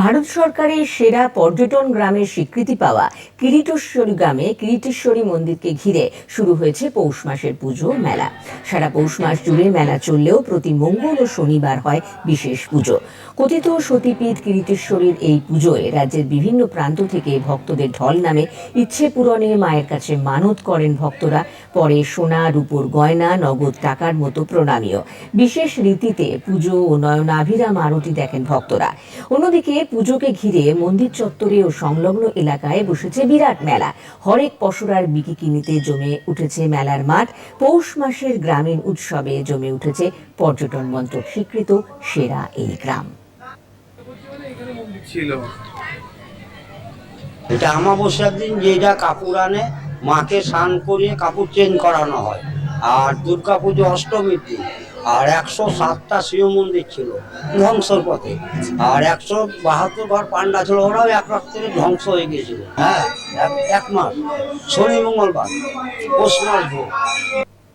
ভারত সরকারের সেরা পর্যটন গ্রামের স্বীকৃতি পাওয়া কিরিটেশ্বরী গ্রামে কিরিটেশ্বরী মন্দিরকে ঘিরে শুরু হয়েছে পৌষ মাসের পুজো মেলা। সারা পৌষ মাস জুড়ে মেলা চললেও প্রতি মঙ্গল ও শনিবার হয় বিশেষ পুজো। কথিত সতীপীঠ কিরিটেশ্বরীর এই পুজোয় রাজ্যের বিভিন্ন প্রান্ত থেকে ভক্তদের ঢল নামে ইচ্ছে পূরণে মায়ের কাছে মানত করেন ভক্তরা। পরে সোনা রূপোর গয়না নগদ টাকার মতো প্রণামীয় বিশেষ রীতিতে পুজো ও নয়নাভিরাম আরতি দেখেন ভক্তরা। অন্যদিকে পুজোকে ঘিরে মন্দির চত্বরে ও সংলগ্ন এলাকায় বসেছে বিরাট মেলা। হরেক পশরার বিকিকিনিতে জমে উঠেছে মেলার মাঠ। পৌষ মাসের গ্রামীণ উৎসবে জমে উঠেছে পর্যটন মন্ত্রক স্বীকৃত সেরা এই গ্রাম। ছিল। এটা আমাবস্যার দিন যেটা কাপড় আনে মাকে স্নান করিয়ে কাপড় চেঞ্জ করানো হয়। আর দুর্গা পুজো অষ্টমীর দিন। আর একশো সাতটা শিব মন্দির ছিল ধ্বংসর পথে। আর একশো বাহাত্তর ঘর পান্ডা ছিল, ওরাও এক রাত্রে ধ্বংস হয়ে গিয়েছিল। হ্যাঁ এক- মাস, শনি, মঙ্গলবার, পৌষ মাস ভোগ